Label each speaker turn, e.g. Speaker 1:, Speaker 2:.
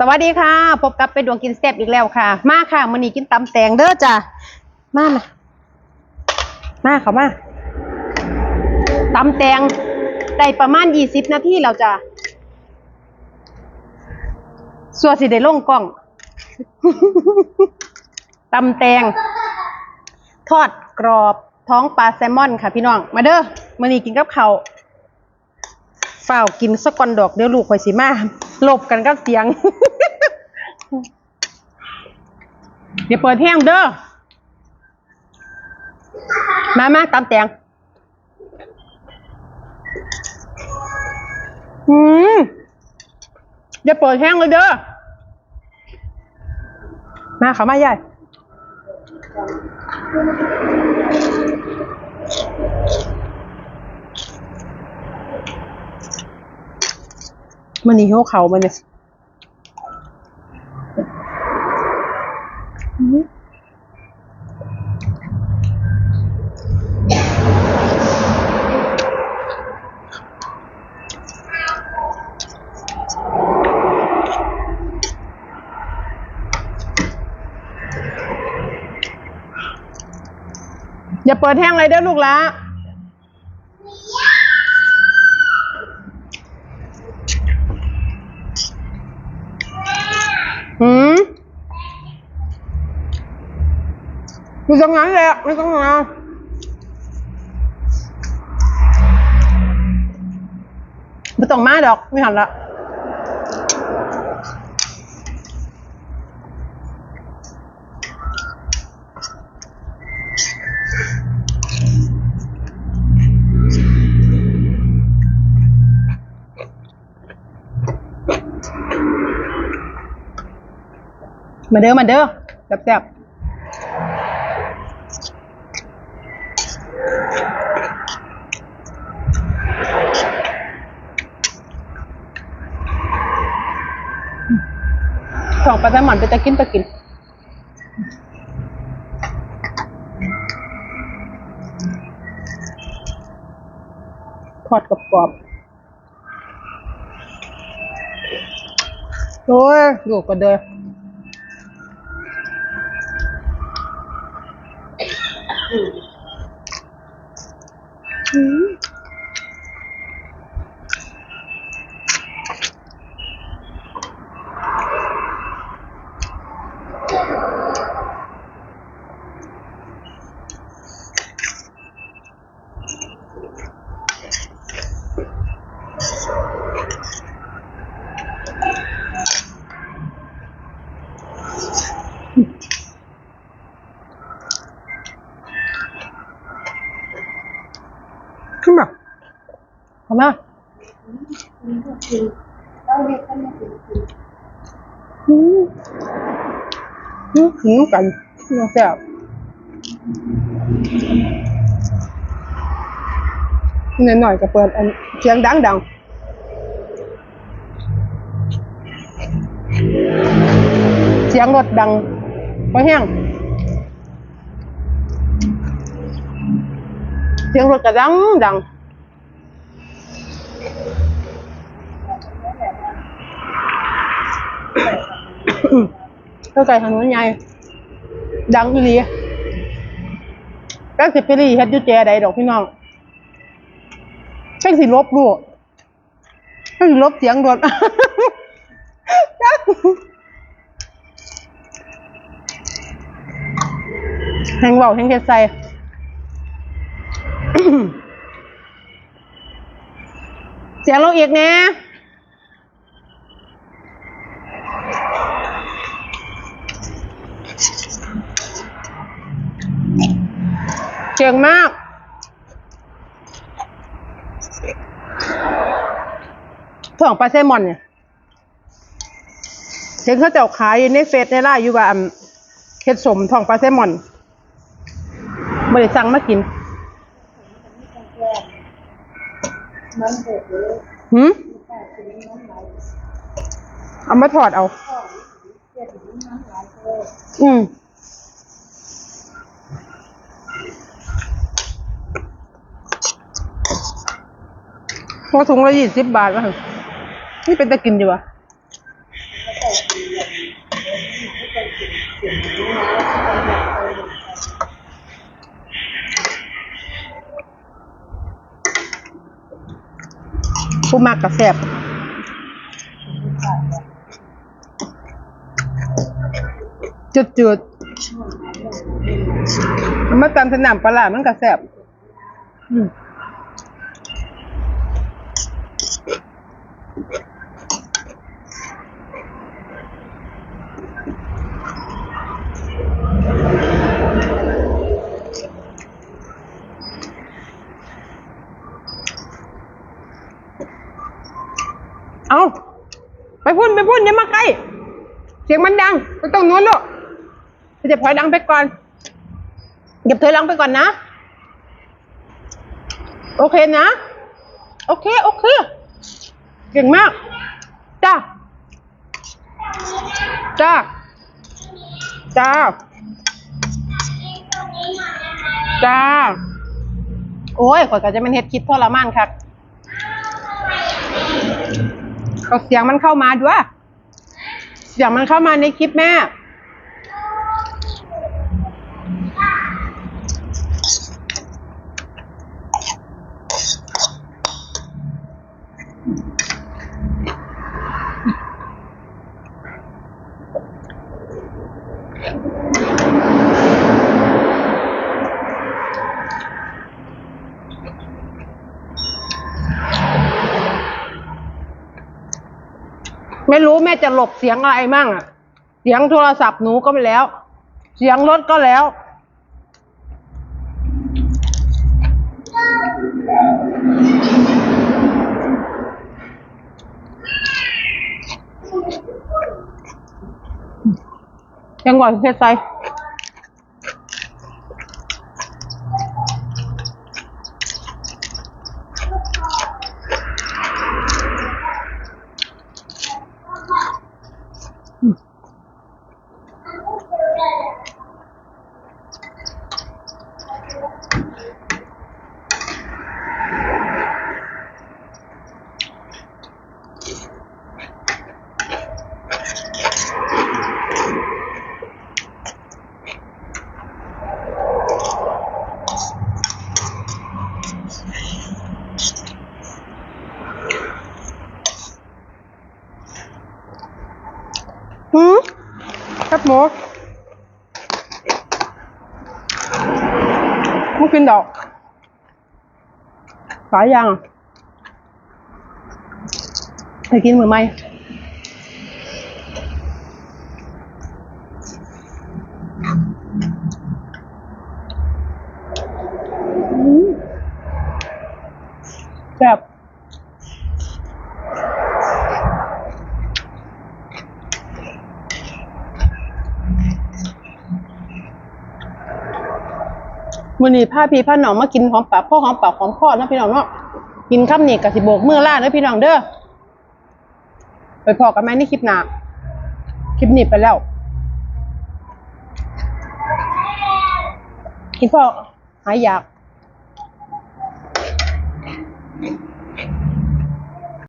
Speaker 1: สวัสดีค่ะ พบกับเป็นดวงกินแซ่บอีกแล้วค่ะ มาค่ะมื้อนี้กินตำแตงเด้อจ้ะมามามาเขามาตำแตงได้ประมาณยี่สิบนาทีแล้วจ้ะสัวสิได้ลงกล้องตำแตง ทอดกรอบท้องปลาแซลมอนค่ะพี่น้อง มาเด้อมื้อนี้กินกับเขาเฝ้าวกินสกกอนดอกเดี๋ยวลูกข่อยสิมา หลบกันกับเสียง เดี๋ยวเปิดแห้งเด้อ มามาตามแตงอืมเดี๋ยวเปิดแห้งเลยเด้อ มาเขามาใหญ่ มันนี่หิวเขามันเนี่ยอย่าเปิดแห้งเลยเด้อลูกละ หืม อยู่ตรงนั้นแหละไม่ต้องมาไม่ต้องมาดอกไม่หันละมาเด้อมาเด้อแบบแบบ สองปลาแซลมอนไปจะกินไปกินทอดกรอบๆโอ้ยอยู่กันเด้อ ขึ้นมา เข้ามาอืมอืมหิวกันน่าแซ่บหน่อยหน่อยๆก็เปิดอันเสียงดังดังเสียงรถดังพอแห้งเสียงรถกระดังดัง ข้าใจถนนใหญ่ดังอีหลีแป๊กสิไปรีเฮ็ดอยูแจใดดอกพี่น้องแป๊กสิลบลูกแป๊กสิลบเสียงรถจักแหงเบาแหงเฮ็ดใส่เสียงลงอีกนะ เก่งมากถ่วงปลาแซลมอนเนี่ยเห็นเขาเจ้าขายอยู่ในเฟซในไลน์อยู่ว่าอันเฮ็ดสมถ่องปลาแซลมอนไม่ได้สั่งมากิน
Speaker 2: เด็ดเลย
Speaker 1: หืมเอามาถอดเอา
Speaker 2: อเสียทีนี้ม หลเลย
Speaker 1: อืมพอถุงละยี่สิบบาทวะนี่เป็นตะกินอยู่วะผู้มากกระแสบจุดจุดมาตามสนามปลาร้ามันกระแสบอืม เอาไปพุ่นไปพุ่นอย่ามาใกล้ เสียงมันดังไปตรงนู้นลูกเดี๋ยวพลอยดังไปก่อนเก็บเธอลังไปก่อนนะ โอเคนะ โอเค โอเค เก่งมาก จ้า จ้า จ้า จ้า โอ้ยข่อยก็จะเป็นเฮ็ดคลิปทรมานครับ เอาเสียงมันเข้ามาด้วย เสียงมันเข้ามาในคลิปแม่ ไม่รู้แม่จะหลบเสียงอะไรมั่งอะเสียงโทรศัพท์หนูก็ไปแล้ว เสียงรถก็แล้ว ยังก่อนเพชรไซหืม ครับหมูไม่กินดอกสายยังอะไปกิน มื่อนี้ผ้าพี่ผ้าหนองมากินหอมปากพ่อหอมปากหอมคอนะพี่น้องเนาะกินข้ามนี่กับสิโบกเมื่อล่าเด้อพี่น้องเด้อไปพอกันไหมในคลิปหนาคลิปนี้ไปแล้วกินพ่อหายอยาก